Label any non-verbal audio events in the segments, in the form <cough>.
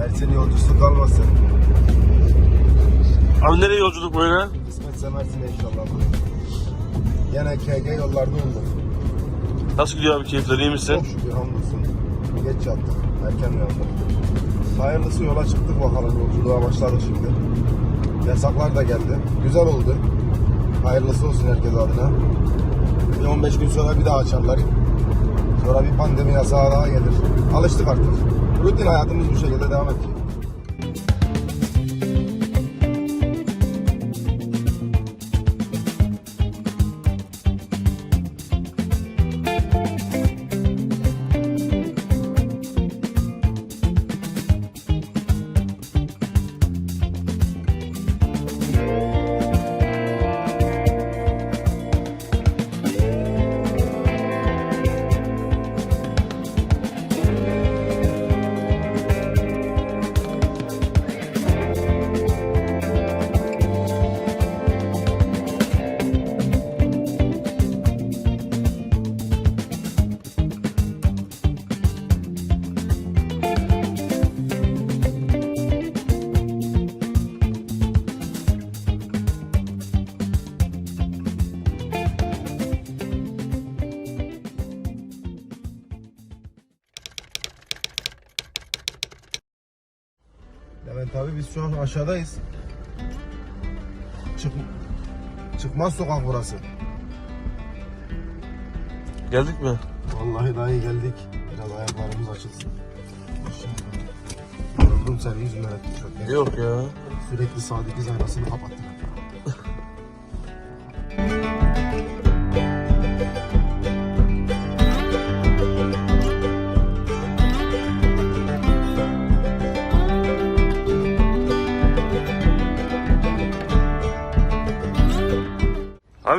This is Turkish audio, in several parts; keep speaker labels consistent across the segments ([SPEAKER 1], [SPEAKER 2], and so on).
[SPEAKER 1] Mersin yolcusu kalmasın.
[SPEAKER 2] Abi nereye yolculuk böyle?
[SPEAKER 1] Kısmetse Mersin'e inşallah. Yine KG yollarda olduk.
[SPEAKER 2] Nasıl gidiyor abi keyifler iyi misin?
[SPEAKER 1] Çok şükür hamdolsun. Geç yattık. Erken uyandık. Hayırlısı yola çıktık bakalım. Yolculuğa başladık şimdi. Yasaklar da geldi. Güzel oldu. Hayırlısı olsun herkes adına. Bir 15 gün sonra bir daha açarlar. Sonra bir pandemi yasağı daha gelir. Alıştık artık. Rutin hayatımız bu şekilde devam edecek. Levent aşağıdayız. Çık Çıkmaz sokak burası.
[SPEAKER 2] Geldik mi?
[SPEAKER 1] Vallahi daha iyi geldik. Biraz ayaklarımız açılsın. Yoruldum seni yüzünden ettim.
[SPEAKER 2] Yok ya.
[SPEAKER 1] Sürekli sağ dikiz aynasını kapattım.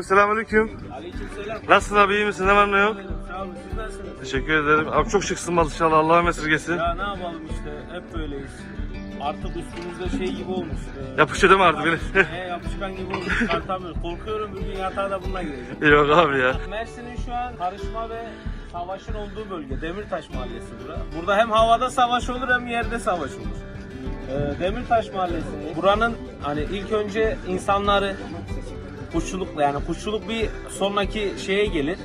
[SPEAKER 2] Abi selamünaleyküm.
[SPEAKER 3] Aleykümselam.
[SPEAKER 2] Nasılsın abi iyi misin? Ne var ne yok?
[SPEAKER 3] Sağ olun siz nasılsınız?
[SPEAKER 2] Teşekkür ederim. Abi çok şıksın maşallah Allah'a esirgesin.
[SPEAKER 3] Ya ne yapalım işte hep böyleyiz. Artık üstümüzde şey gibi olmuş. E,
[SPEAKER 2] Yapıştı değil mi artık beni?
[SPEAKER 3] He, yapışkan gibi olmuş. Çıkartamıyoruz. Korkuyorum bir gün yatağa da bununla gireceğim.
[SPEAKER 2] Yok abi ya.
[SPEAKER 3] Mersin'in şu an karışma ve savaşın olduğu bölge. Demirtaş Mahallesi bura. Burada hem havada savaş olur hem yerde savaş olur. Ee, Demirtaş Mahallesi. Buranın hani ilk önce insanları kuşçulukla yani kuşçuluk bir sonraki şeye gelir.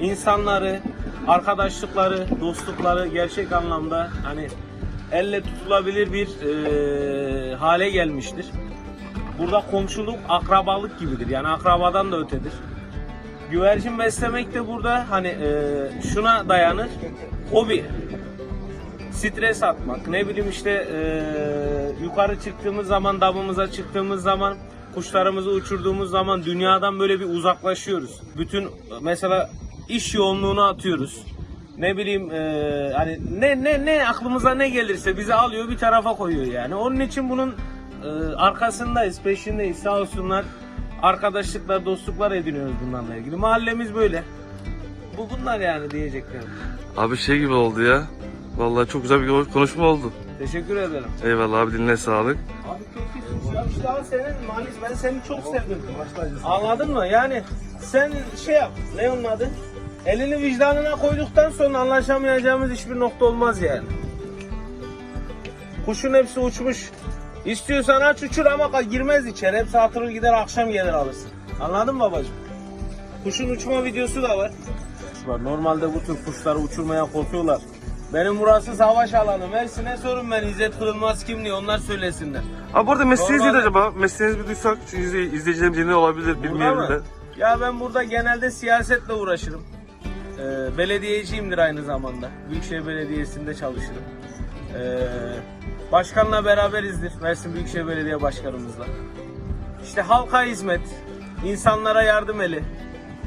[SPEAKER 3] İnsanları, arkadaşlıkları, dostlukları gerçek anlamda hani elle tutulabilir bir e, hale gelmiştir. Burada komşuluk akrabalık gibidir. Yani akrabadan da ötedir. Güvercin beslemek de burada hani e, şuna dayanır. Hobi. Stres atmak. Ne bileyim işte e, yukarı çıktığımız zaman, damımıza çıktığımız zaman, kuşlarımızı uçurduğumuz zaman dünyadan böyle bir uzaklaşıyoruz. Bütün mesela iş yoğunluğunu atıyoruz. Ne bileyim e, hani ne ne ne aklımıza ne gelirse bizi alıyor bir tarafa koyuyor yani. Onun için bunun e, arkasındayız, peşindeyiz. Sağ olsunlar arkadaşlıklar, dostluklar ediniyoruz bunlarla ilgili. Mahallemiz böyle. Bu bunlar yani diyeceklerim.
[SPEAKER 2] Abi şey gibi oldu ya. Vallahi çok güzel bir konuşma oldu.
[SPEAKER 3] Teşekkür ederim.
[SPEAKER 2] Eyvallah abi diline sağlık.
[SPEAKER 3] Abi çok iyisin. Ya işte abi senin Manis ben seni çok sevdim. Anladın mı? Yani sen şey yap. Ne onun adı? Elini vicdanına koyduktan sonra anlaşamayacağımız hiçbir nokta olmaz yani. Kuşun hepsi uçmuş. İstiyorsan aç uçur ama girmez içeri. Hepsi atılır gider akşam gelir alırsın. Anladın mı babacığım? Kuşun uçma videosu da var. Var. Normalde bu tür kuşları uçurmaya korkuyorlar. Benim burası savaş alanı. Mersin'e sorun ben İzzet Kırılmaz kim diye onlar söylesinler.
[SPEAKER 2] Abi bu arada mesleğiniz neydi
[SPEAKER 3] Normalde-
[SPEAKER 2] acaba? Mesleğinizi bir duysak çünkü izley- izleyicilerimiz yeni olabilir bilmeyelim de.
[SPEAKER 3] Ya ben burada genelde siyasetle uğraşırım. Ee, belediyeciyimdir aynı zamanda. Büyükşehir Belediyesi'nde çalışırım. Ee, başkanla beraberizdir. Mersin Büyükşehir Belediye Başkanımızla. İşte halka hizmet, insanlara yardım eli.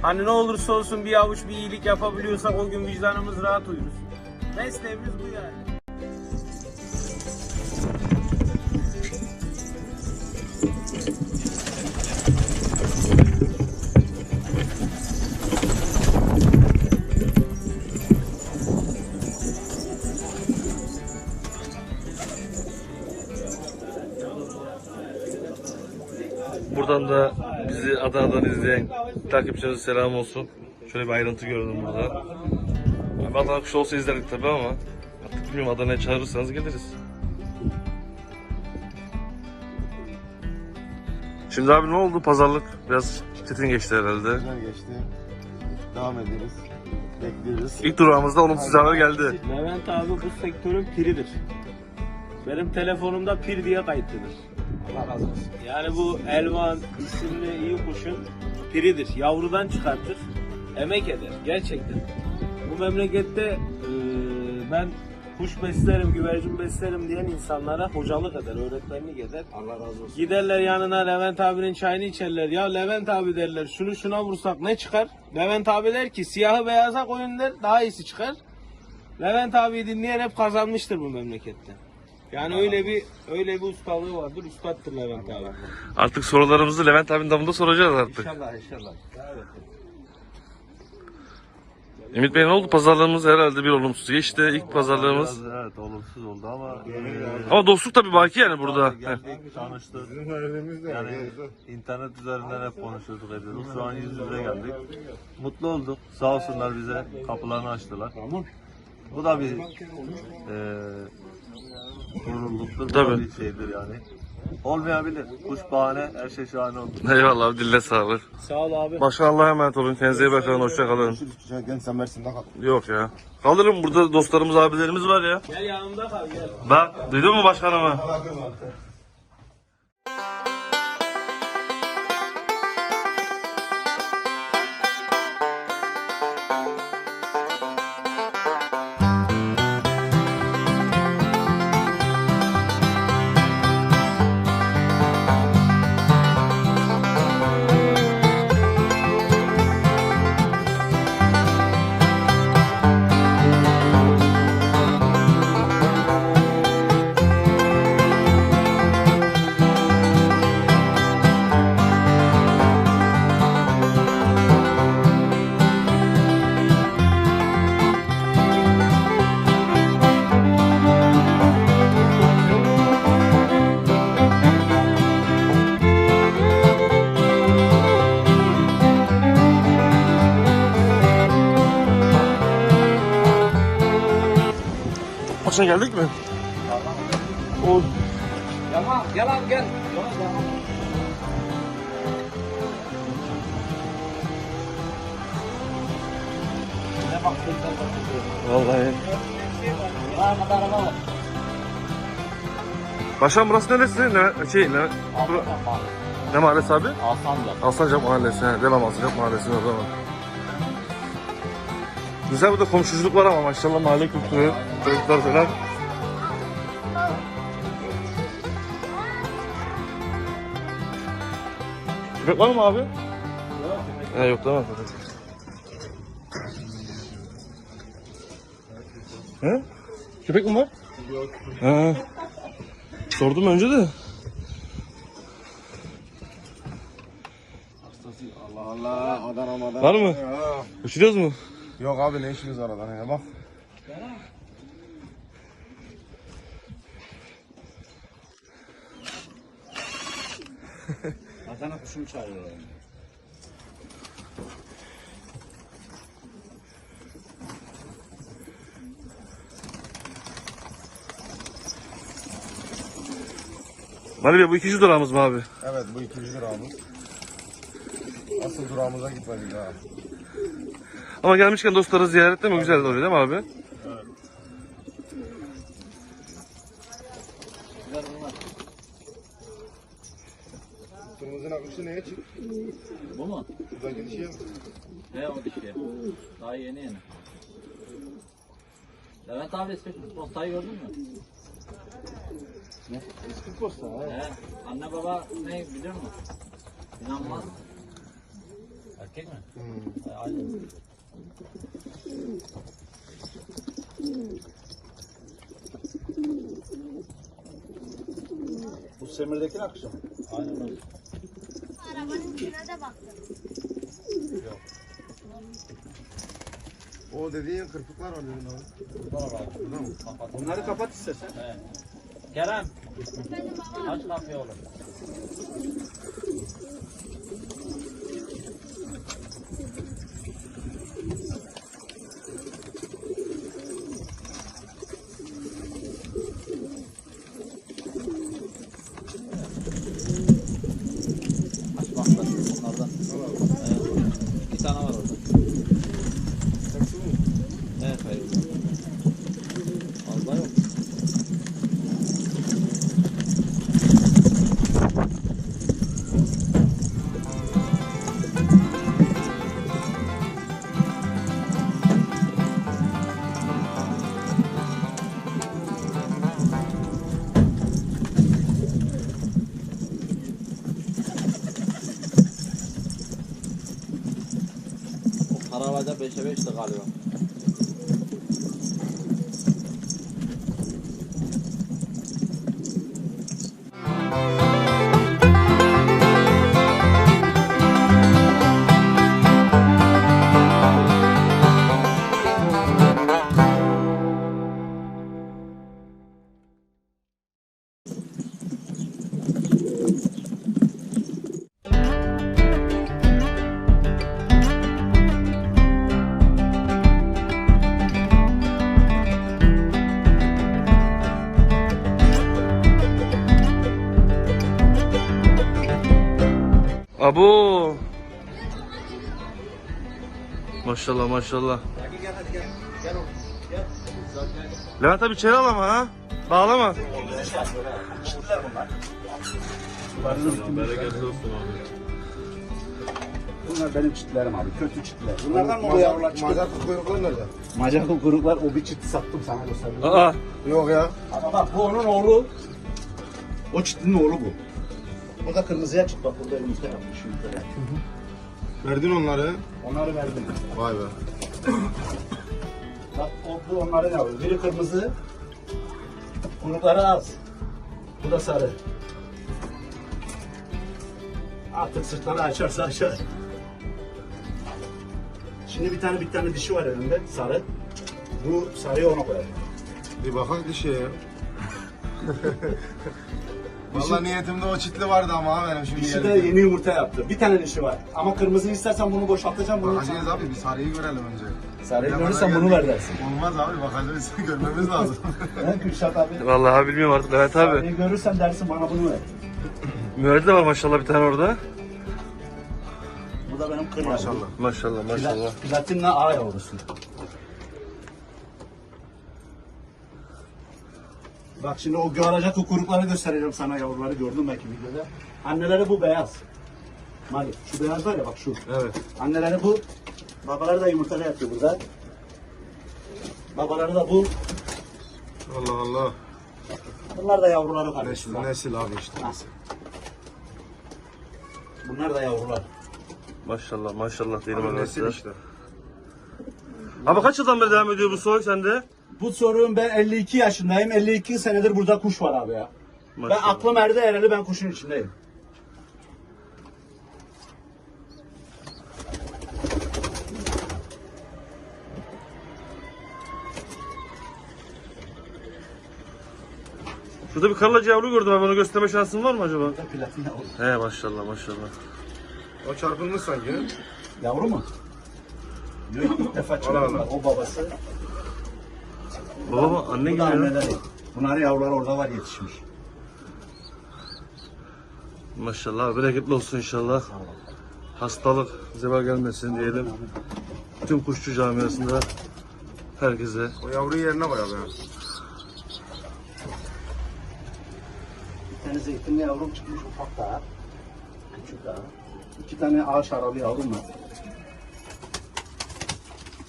[SPEAKER 3] Hani ne olursa olsun bir avuç bir iyilik yapabiliyorsak o gün vicdanımız rahat uyuruz. Mesleğimiz bu yani.
[SPEAKER 2] Buradan da bizi Adana'dan izleyen takipçilerimize selam olsun. Şöyle bir ayrıntı gördüm burada. Adana kuşu olsa izlerdik tabi ama artık bilmiyorum Adana'ya çağırırsanız geliriz. Şimdi abi ne oldu pazarlık? Biraz çetin geçti herhalde.
[SPEAKER 1] Güzel geçti. Devam ederiz. Bekliyoruz.
[SPEAKER 2] İlk durağımızda olumsuz haber geldi.
[SPEAKER 3] Levent abi bu sektörün piridir. Benim telefonumda pir diye kayıtlıdır. Allah razı olsun. Yani bu Elvan isimli iyi kuşun piridir. Yavrudan çıkartır. Emek eder. Gerçekten. Bu memlekette eee, ben kuş beslerim, güvercin beslerim diyen insanlara hocalık eder, öğretmenlik eder. Allah razı olsun. Giderler yanına Levent abinin çayını içerler. Ya Levent abi derler şunu şuna vursak ne çıkar? Levent abi der ki siyahı beyaza koyun der daha iyisi çıkar. Levent abi dinleyen hep kazanmıştır bu memlekette. Yani öyle bir öyle bir ustalığı vardır. Ustattır Levent abi.
[SPEAKER 2] Artık sorularımızı Levent abinin damında soracağız artık.
[SPEAKER 3] İnşallah inşallah. Evet.
[SPEAKER 2] Ümit Bey ne oldu? Pazarlığımız herhalde bir olumsuz geçti. İlk pazarlığımız.
[SPEAKER 4] Biraz, evet olumsuz oldu ama
[SPEAKER 2] Ama dostluk tabii baki yani burada. Heh.
[SPEAKER 4] geldik tanıştık.
[SPEAKER 1] Bizim öğrenimiz de
[SPEAKER 4] Yani internet üzerinden hep konuşuyorduk ediyorduk. Şu an yüz yüze geldik. Mutlu olduk. Sağ olsunlar bize kapılarını açtılar. Bu da bir eee gururluktur. Bu da
[SPEAKER 2] Tabii.
[SPEAKER 4] bir şeydir yani. Olmayabilir. Kuş bahane, her şey şahane olur.
[SPEAKER 2] Eyvallah abi dille sağlık.
[SPEAKER 3] Sağ ol abi.
[SPEAKER 2] Başkan Allah'a emanet olun. Kendinize iyi bakın. Hoşça kalın.
[SPEAKER 1] Görüşürüz. Gel sen Mersin'de kal.
[SPEAKER 2] Yok ya. Kalırım burada dostlarımız abilerimiz var ya.
[SPEAKER 3] Gel yanımda kal gel.
[SPEAKER 2] Bak duydun mu başkanımı? Geldik mi? O
[SPEAKER 3] Yaman gel abi gel.
[SPEAKER 2] Vallahi. Başkan burası neresi? Ne, şey, ne, ne mahallesi abi?
[SPEAKER 3] Alsanlar.
[SPEAKER 2] Alsancak Mahallesi. Devam Alsancak Mahallesi'nin orada var. Güzel burada komşuculuk var ama maşallah mahalle kültürü, çocuklar falan. Köpek var mı abi? He, yok tamam. He? Köpek mi var? Yok. He. Sordum önce de.
[SPEAKER 1] Allah Allah. Adana madana.
[SPEAKER 2] Var mı? Uçuruyoruz mu?
[SPEAKER 1] Yok abi ne işimiz var Adana'ya bak. <laughs>
[SPEAKER 3] Adana kuşunu çağırıyor.
[SPEAKER 2] Mali Bey bu ikinci durağımız mı abi?
[SPEAKER 1] Evet bu ikinci durağımız. Asıl durağımıza gitmedik daha.
[SPEAKER 2] Ama gelmişken dostları ziyarette mi güzel oluyor değil mi abi?
[SPEAKER 1] Kırmızı nakışı neye çık?
[SPEAKER 5] Bu mu?
[SPEAKER 1] Şuradaki dişiye mi?
[SPEAKER 5] Ne o dişi? Daha yeni yeni. Levent abi eski postayı gördün mü? Ne? Eski posta He. Anne baba ne biliyor musun? İnanmaz. Erkek mi? Hmm. Aynen.
[SPEAKER 3] Bu Semir'deki akşam.
[SPEAKER 5] Aynen öyle.
[SPEAKER 6] Arabanın içine de baktım.
[SPEAKER 1] O dediğin kırpıklar var dedin abi. Burada mı?
[SPEAKER 3] Onları kapat istersen.
[SPEAKER 5] Kerem
[SPEAKER 6] Benim baba
[SPEAKER 5] aç kapıyı oğlum. حرارة درب الشباب
[SPEAKER 2] اشتغالها Maşallah maşallah. Levent abi içeri al ama ha. Bağlama.
[SPEAKER 4] Bereketli olsun abi.
[SPEAKER 7] Bunlar benim çitlerim abi. Kötü çitler. Bunlardan mı o yavrular çıkıyor?
[SPEAKER 1] Macar kuyruklar nerede?
[SPEAKER 7] Macar kuyruklar o bir çiti sattım sana gösterdim.
[SPEAKER 2] Aa.
[SPEAKER 1] Yok ya.
[SPEAKER 7] Ama bak bu onun oğlu. O çitin oğlu bu. Bu da kırmızıya çık bak burada yumurta yapmış yapmış.
[SPEAKER 1] Verdin onları.
[SPEAKER 7] Onları verdim.
[SPEAKER 1] Vay be.
[SPEAKER 7] Bak o, bu onların yavru. Biri kırmızı. Kuyrukları az. Bu da sarı. Artık sırtları açarsa açar. Şimdi bir tane bir tane dişi var önünde sarı. Bu sarıyı ona koyar.
[SPEAKER 1] Bir bir şey ya. <laughs> Valla niyetimde o çitli vardı ama ha benim şimdi
[SPEAKER 7] Dişi de yeni yumurta yaptı. Bir tane dişi var. Ama kırmızı istersen bunu boşaltacağım. Bunu
[SPEAKER 1] Bakacağız abi bir sarıyı görelim önce.
[SPEAKER 7] Sarıyı görürsen bunu ver dersin.
[SPEAKER 1] Olmaz abi bakacağız görmemiz lazım. <laughs>
[SPEAKER 7] Ben Kürşat abi.
[SPEAKER 2] Vallahi bilmiyorum artık Levent abi.
[SPEAKER 7] Sarıyı görürsen dersin bana bunu ver.
[SPEAKER 2] Müerdi de var maşallah bir tane orada.
[SPEAKER 7] Bu da benim kır
[SPEAKER 1] Maşallah.
[SPEAKER 7] yavrum.
[SPEAKER 2] Maşallah maşallah.
[SPEAKER 7] Pla- Platinle A yavrusu. Bak şimdi o görecek kuyrukları göstereceğim sana yavruları gördün belki videoda. Anneleri bu beyaz. Mali şu beyaz var ya bak şu.
[SPEAKER 1] Evet.
[SPEAKER 7] Anneleri bu. Babaları da yumurtada yatıyor burada. Babaları da bu.
[SPEAKER 1] Allah Allah.
[SPEAKER 7] Bunlar da yavruları
[SPEAKER 1] Nesil,
[SPEAKER 7] kardeşim. bak.
[SPEAKER 1] nesil abi işte.
[SPEAKER 7] Nasıl? Bunlar da yavrular.
[SPEAKER 2] Maşallah maşallah diyelim
[SPEAKER 1] Abi nesil
[SPEAKER 2] arkadaşlar.
[SPEAKER 1] işte.
[SPEAKER 2] Abi kaç yıldan beri devam ediyor bu soy sende?
[SPEAKER 7] Bu sorun ben 52 yaşındayım. 52 senedir burada kuş var abi ya. Ben
[SPEAKER 2] Maşallah.
[SPEAKER 7] aklım erdi ereli ben kuşun içindeyim.
[SPEAKER 2] Şurada bir karlacı yavru gördüm abi onu gösterme şansın var mı acaba?
[SPEAKER 7] Platin yavru.
[SPEAKER 2] He maşallah maşallah.
[SPEAKER 1] O çarpılmış sanki.
[SPEAKER 7] Yavru mu? Yok ilk defa bak, O babası.
[SPEAKER 2] Baba mı? anne
[SPEAKER 7] Bu da
[SPEAKER 2] ya.
[SPEAKER 7] anneleri. Bunların yavruları orada var yetişmiş.
[SPEAKER 2] Maşallah bereketli olsun inşallah. Hastalık zeval gelmesin diyelim. Tüm kuşçu camiasında herkese.
[SPEAKER 1] O yavruyu yerine koy abi. ya.
[SPEAKER 7] Bir tane zeytinli yavrum çıkmış ufak daha. Küçük daha. İki tane ağaç aralı yavrum var.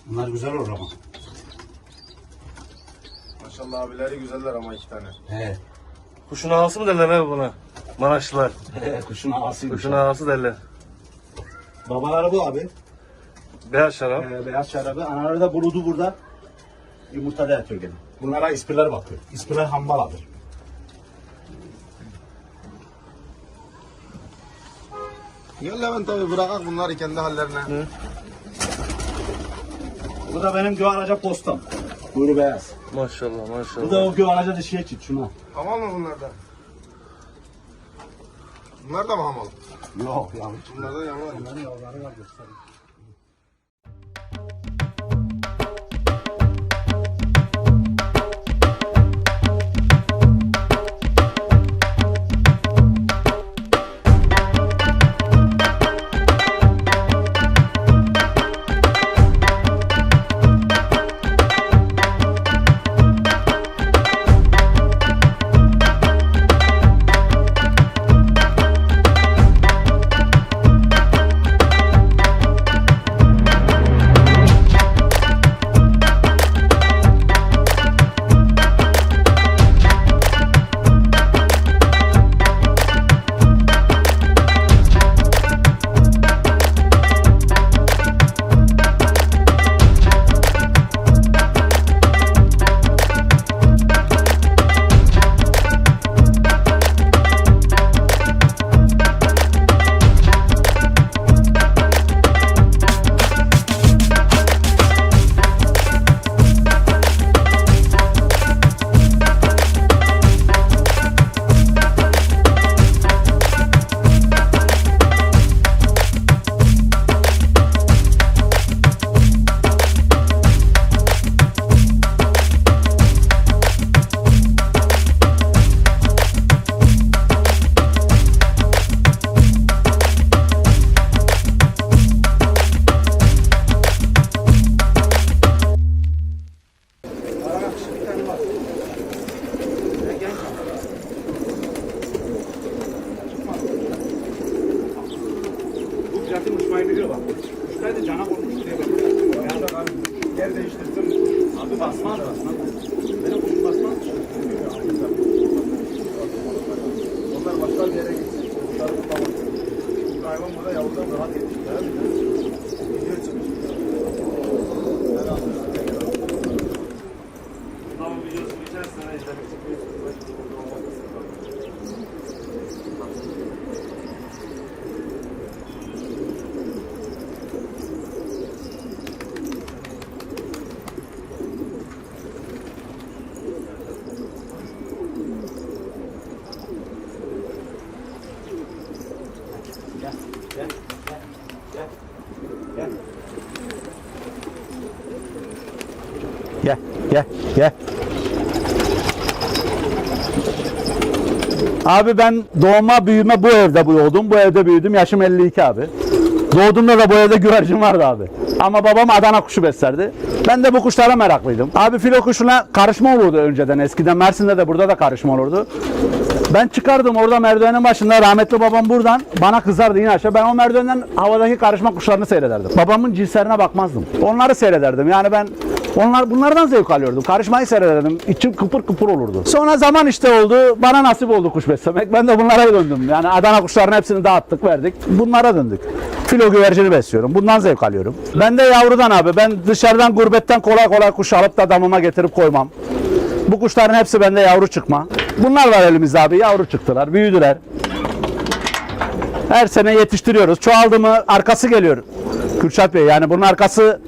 [SPEAKER 7] Bunlar güzel olur ama.
[SPEAKER 1] Maşallah abileri güzeller ama iki tane.
[SPEAKER 7] He.
[SPEAKER 2] Kuşun ağası mı derler abi buna? Maraşlılar.
[SPEAKER 7] Kuşun ağasıymış.
[SPEAKER 2] Kuşun ağası derler.
[SPEAKER 7] Babaları bu abi.
[SPEAKER 2] Beyaz şarap.
[SPEAKER 7] Ee, beyaz şarabı. Anaları da buludu burada. Yumurtada yatıyor gene. Bunlara ispirler bakıyor. İspirler hambal abi.
[SPEAKER 1] Gel Levent abi bırakak bunları kendi hallerine.
[SPEAKER 7] Bu da benim güvaraca postam. Kuyruğu beyaz.
[SPEAKER 2] Maşallah
[SPEAKER 7] Bu da
[SPEAKER 2] maşallah.
[SPEAKER 7] o güvaraca dişiye çift şuna.
[SPEAKER 1] Hamal mı bunlar da? Bunlar da mı hamal?
[SPEAKER 7] Yok yavrum.
[SPEAKER 1] Bunlar da yavru.
[SPEAKER 7] Bunların yavruları var göstereyim. Abi ben doğma büyüme bu evde doğdum. Bu evde büyüdüm. Yaşım 52 abi. Doğduğumda da bu evde güvercin vardı abi. Ama babam Adana kuşu beslerdi. Ben de bu kuşlara meraklıydım. Abi filo kuşuna karışma olurdu önceden. Eskiden Mersin'de de burada da karışma olurdu. Ben çıkardım orada merdivenin başında rahmetli babam buradan bana kızardı yine aşağı. Ben o merdivenden havadaki karışma kuşlarını seyrederdim. Babamın cinslerine bakmazdım. Onları seyrederdim. Yani ben onlar bunlardan zevk alıyordum. Karışmayı seyrederdim. İçim kıpır kıpır olurdu. Sonra zaman işte oldu. Bana nasip oldu kuş beslemek. Ben de bunlara döndüm. Yani Adana kuşlarının hepsini dağıttık, verdik. Bunlara döndük. Filo güvercini besliyorum. Bundan zevk alıyorum. Ben de yavrudan abi. Ben dışarıdan gurbetten kolay kolay kuş alıp da damıma getirip koymam. Bu kuşların hepsi bende yavru çıkma. Bunlar var elimizde abi. Yavru çıktılar, büyüdüler. Her sene yetiştiriyoruz. Çoğaldı mı arkası geliyor. Kürşat Bey yani bunun arkası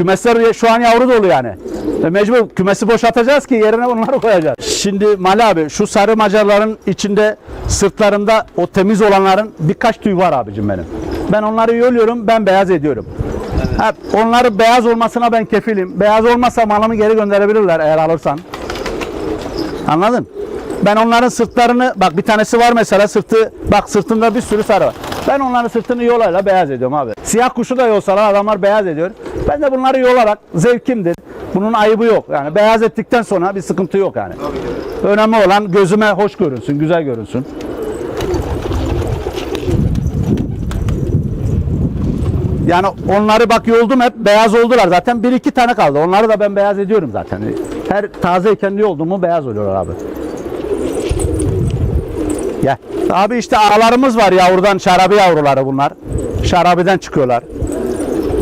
[SPEAKER 7] kümesler şu an yavru dolu yani. Ve mecbur kümesi boşaltacağız ki yerine bunları koyacağız. Şimdi Mali abi şu sarı macarların içinde sırtlarında o temiz olanların birkaç tüy var abicim benim. Ben onları yoluyorum ben beyaz ediyorum. Ha, onları beyaz olmasına ben kefilim. Beyaz olmazsa malımı geri gönderebilirler eğer alırsan. Anladın? Ben onların sırtlarını bak bir tanesi var mesela sırtı bak sırtında bir sürü sarı var. Ben onların sırtını yolayla beyaz ediyorum abi. Siyah kuşu da yolsalar adamlar beyaz ediyor. Ben de bunları yolarak zevkimdir. Bunun ayıbı yok. Yani beyaz ettikten sonra bir sıkıntı yok yani. Önemli olan gözüme hoş görünsün, güzel görünsün. Yani onları bak yoldum hep beyaz oldular zaten. Bir iki tane kaldı. Onları da ben beyaz ediyorum zaten. Her tazeyken yoldum mu beyaz oluyorlar abi. Gel. Abi işte ağlarımız var yavrudan şarabi yavruları bunlar. Şarabiden çıkıyorlar.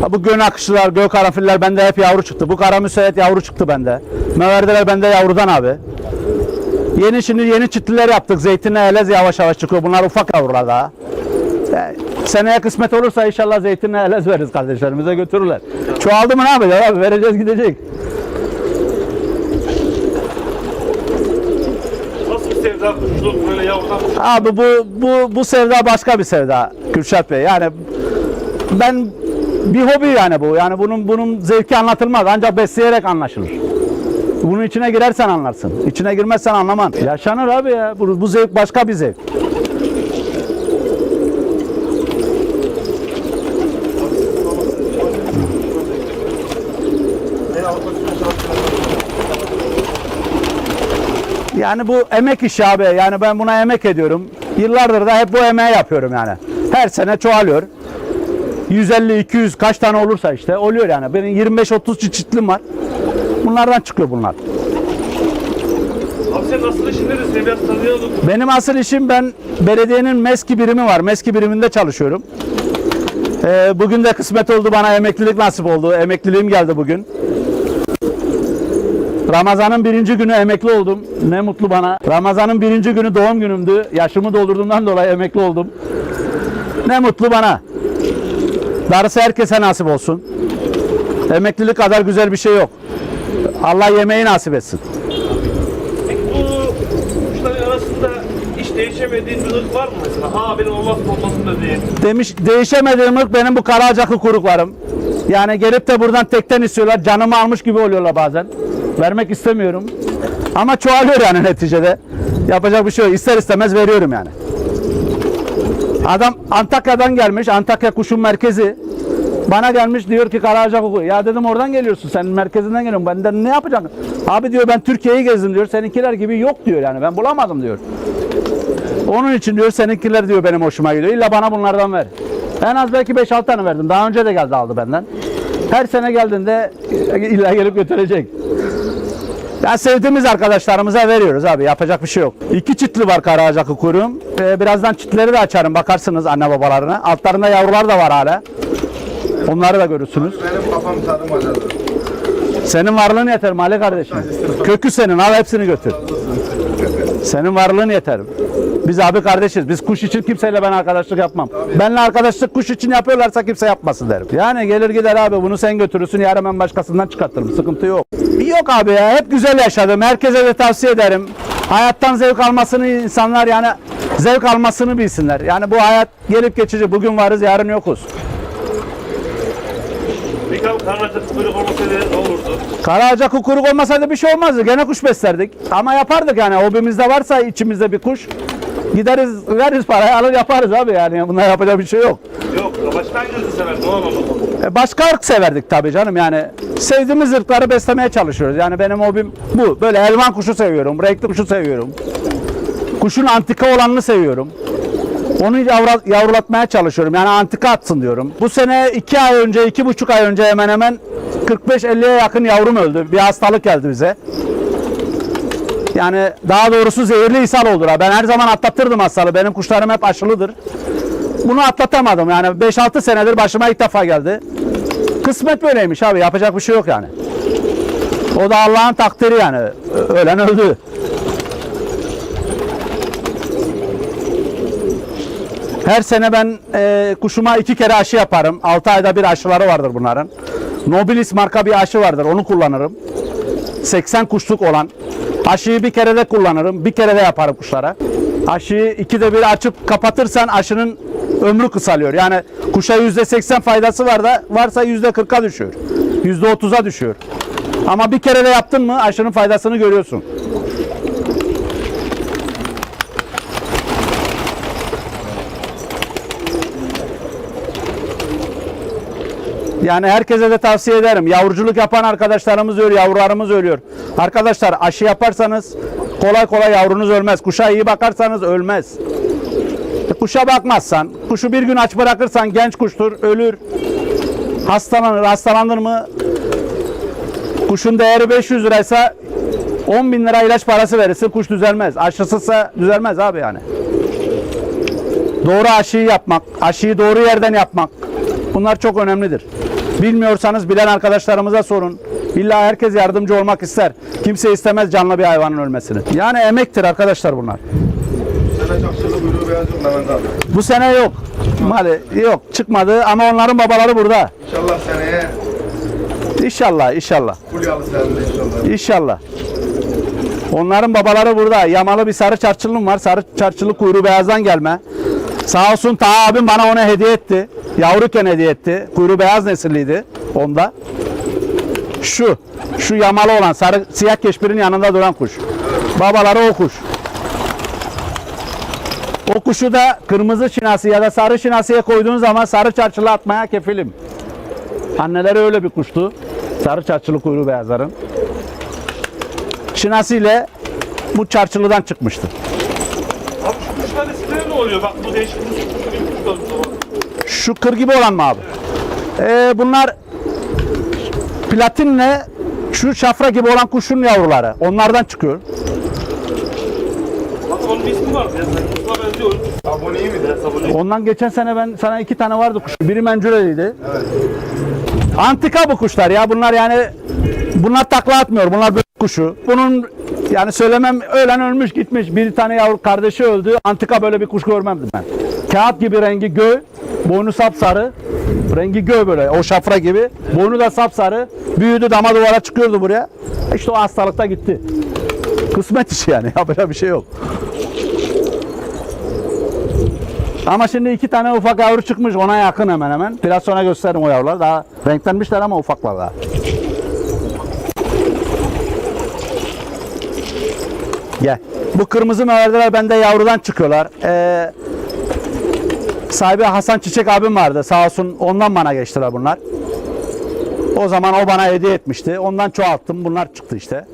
[SPEAKER 7] Ha bu gön akışlılar, gök karanfiller bende hep yavru çıktı. Bu kara müsait yavru çıktı bende. Meverdeler bende yavrudan abi. Yeni şimdi yeni çitliler yaptık. Zeytinle elez yavaş yavaş çıkıyor. Bunlar ufak yavrular daha. Seneye kısmet olursa inşallah zeytinle elez veririz kardeşlerimize götürürler. Çoğaldı mı ne yapacağız abi? Vereceğiz gidecek.
[SPEAKER 2] Sevda kuşluk böyle yavrudan?
[SPEAKER 7] Abi bu bu bu sevda başka bir sevda Kürşat Bey. Yani ben bir hobi yani bu. Yani bunun bunun zevki anlatılmaz. Ancak besleyerek anlaşılır. Bunun içine girersen anlarsın. İçine girmezsen anlaman. Yaşanır abi ya. Bu, bu zevk başka bir zevk. Yani bu emek işi abi. Yani ben buna emek ediyorum. Yıllardır da hep bu emeği yapıyorum yani. Her sene çoğalıyor. 150 200 kaç tane olursa işte oluyor yani. Benim 25 30 çiftlim var. Bunlardan çıkıyor bunlar.
[SPEAKER 2] Abi sen nasıl işin nedir? Seni biraz tanıyalım.
[SPEAKER 7] Benim asıl işim ben belediyenin MESKİ birimi var. MESKİ biriminde çalışıyorum. Ee, bugün de kısmet oldu bana emeklilik nasip oldu. Emekliliğim geldi bugün. Ramazan'ın birinci günü emekli oldum. Ne mutlu bana. Ramazan'ın birinci günü doğum günümdü. Yaşımı doldurduğumdan dolayı emekli oldum. Ne mutlu bana. Darısı herkese nasip olsun. Emeklilik kadar güzel bir şey yok. Allah yemeği nasip etsin.
[SPEAKER 2] Peki bu kuşların arasında hiç değişemediğin bir ırk var mı mesela? Ha benim olmazsa olmasın diye.
[SPEAKER 7] Demiş değişemediğim ırk benim bu karacakı kuruklarım. Yani gelip de buradan tekten istiyorlar. Canımı almış gibi oluyorlar bazen. Vermek istemiyorum. Ama çoğalıyor yani neticede. Yapacak bir şey yok. İster istemez veriyorum yani. Adam Antakya'dan gelmiş. Antakya kuşun merkezi. Bana gelmiş diyor ki Karacak oku. Ya dedim oradan geliyorsun. Senin merkezinden geliyorum. Benden ne yapacaksın? Abi diyor ben Türkiye'yi gezdim diyor. Seninkiler gibi yok diyor yani. Ben bulamadım diyor. Onun için diyor seninkiler diyor benim hoşuma gidiyor. İlla bana bunlardan ver. En az belki 5-6 tane verdim. Daha önce de geldi aldı benden. Her sene geldiğinde illa gelip götürecek. Ya sevdiğimiz arkadaşlarımıza veriyoruz abi. Yapacak bir şey yok. İki çitli var Karaacakı kuyruğum. Ee, birazdan çitleri de açarım. Bakarsınız anne babalarına. Altlarında yavrular da var hala. Onları da görürsünüz.
[SPEAKER 1] Benim kafam acaba.
[SPEAKER 7] Senin varlığın yeter Mali kardeşim. Kökü senin. Al hepsini götür. Senin varlığın yeter. Biz abi kardeşiz. Biz kuş için kimseyle ben arkadaşlık yapmam. Benle arkadaşlık kuş için yapıyorlarsa kimse yapmasın derim. Yani gelir gider abi bunu sen götürürsün yarın ben başkasından çıkartırım. Sıkıntı yok. Yok abi ya hep güzel yaşadım. Herkese de tavsiye ederim. Hayattan zevk almasını insanlar yani zevk almasını bilsinler. Yani bu hayat gelip geçici. Bugün varız yarın yokuz.
[SPEAKER 2] Peki abi karnacak kuyruk olmasaydı ne olurdu?
[SPEAKER 7] Karaağaca kukuruk olmasaydı bir şey olmazdı. Gene kuş beslerdik. Ama yapardık yani. Hobimizde varsa içimizde bir kuş. Gideriz, veririz parayı alır yaparız abi yani. Bunda yapacak bir şey yok.
[SPEAKER 2] Başka hanginizi severdin? O anlamadım.
[SPEAKER 7] E, Başka ırk severdik tabii canım yani. Sevdiğimiz ırkları beslemeye çalışıyoruz. Yani benim hobim bu. Böyle elvan kuşu seviyorum. Renkli kuşu seviyorum. Kuşun antika olanını seviyorum. Onu yavra- yavrulatmaya çalışıyorum. Yani antika atsın diyorum. Bu sene iki ay önce, iki buçuk ay önce hemen hemen 45-50'ye yakın yavrum öldü. Bir hastalık geldi bize. Yani daha doğrusu zehirli ishal oldu. Ben her zaman atlatırdım hastalığı. Benim kuşlarım hep aşılıdır. Bunu atlatamadım. Yani 5-6 senedir başıma ilk defa geldi. Kısmet böyleymiş abi. Yapacak bir şey yok yani. O da Allah'ın takdiri yani. Ölen öldü. Her sene ben e, kuşuma iki kere aşı yaparım. 6 ayda bir aşıları vardır bunların. Nobilis marka bir aşı vardır. Onu kullanırım. 80 kuşluk olan. Aşıyı bir kere de kullanırım. Bir kere de yaparım kuşlara. Aşıyı ikide bir açıp kapatırsan aşının ömrü kısalıyor. Yani kuşa %80 faydası var da varsa %40'a düşüyor. %30'a düşüyor. Ama bir kere de yaptın mı aşının faydasını görüyorsun. Yani herkese de tavsiye ederim. Yavruculuk yapan arkadaşlarımız ölüyor, yavrularımız ölüyor. Arkadaşlar aşı yaparsanız kolay kolay yavrunuz ölmez. Kuşa iyi bakarsanız ölmez. Kuşa bakmazsan, kuşu bir gün aç bırakırsan genç kuştur, ölür. Hastalanır, hastalanır mı? Kuşun değeri 500 liraysa 10 bin lira ilaç parası verirsin, kuş düzelmez. Aşısızsa düzelmez abi yani. Doğru aşıyı yapmak, aşıyı doğru yerden yapmak. Bunlar çok önemlidir. Bilmiyorsanız bilen arkadaşlarımıza sorun. İlla herkes yardımcı olmak ister. Kimse istemez canlı bir hayvanın ölmesini. Yani emektir arkadaşlar bunlar. Bu sene yok. Mali yok çıkmadı ama onların babaları burada.
[SPEAKER 1] İnşallah seneye
[SPEAKER 7] İnşallah inşallah.
[SPEAKER 1] Fulyalı sende inşallah.
[SPEAKER 7] İnşallah. Onların babaları burada. Yamalı bir sarı çarçılım var. Sarı çarçılı kuyruğu beyazdan gelme. Sağ olsun Taha abim bana onu hediye etti. Yavruken hediye etti. Kuyruğu beyaz nesilliydi onda. Şu. Şu yamalı olan sarı siyah keşbirin yanında duran kuş. Babaları o kuş. O kuşu da kırmızı şinasi ya da sarı şinasiye koyduğun zaman sarı çarçılı atmaya kefilim. Anneleri öyle bir kuştu. Sarı çarçılı kuyruğu beyazların. Şinasiyle bu çarçılıdan çıkmıştı.
[SPEAKER 2] Abi şu kuşların isimleri ne oluyor? Bak bu değişik.
[SPEAKER 7] Şu kır gibi olan mı abi? Ee, bunlar platinle şu şafra gibi olan kuşun yavruları. Onlardan çıkıyor.
[SPEAKER 2] Onun bir ismi vardı ya. Kuşuna benziyor.
[SPEAKER 1] Abone iyi mi?
[SPEAKER 2] Evet, sabun
[SPEAKER 7] Ondan geçen sene ben sana iki tane vardı kuş. Biri mencureliydi. Antika bu kuşlar ya. Bunlar yani bunlar takla atmıyor. Bunlar büyük kuşu. Bunun yani söylemem ölen ölmüş gitmiş. Bir tane yavru kardeşi öldü. Antika böyle bir kuş görmezdim ben. Kağıt gibi rengi gö. Boynu sapsarı. Rengi gö böyle. O şafra gibi. Boynu da sapsarı. Büyüdü dama duvara çıkıyordu buraya. İşte o hastalıkta gitti. Kısmet işi yani. Yapacak bir şey yok. Ama şimdi iki tane ufak yavru çıkmış ona yakın hemen hemen. Biraz sonra gösteririm o yavrular. Daha renklenmişler ama ufaklar daha. Gel. Bu kırmızı meverdeler bende yavrudan çıkıyorlar. Ee, sahibi Hasan Çiçek abim vardı sağ olsun ondan bana geçtiler bunlar. O zaman o bana hediye etmişti. Ondan çoğalttım bunlar çıktı işte.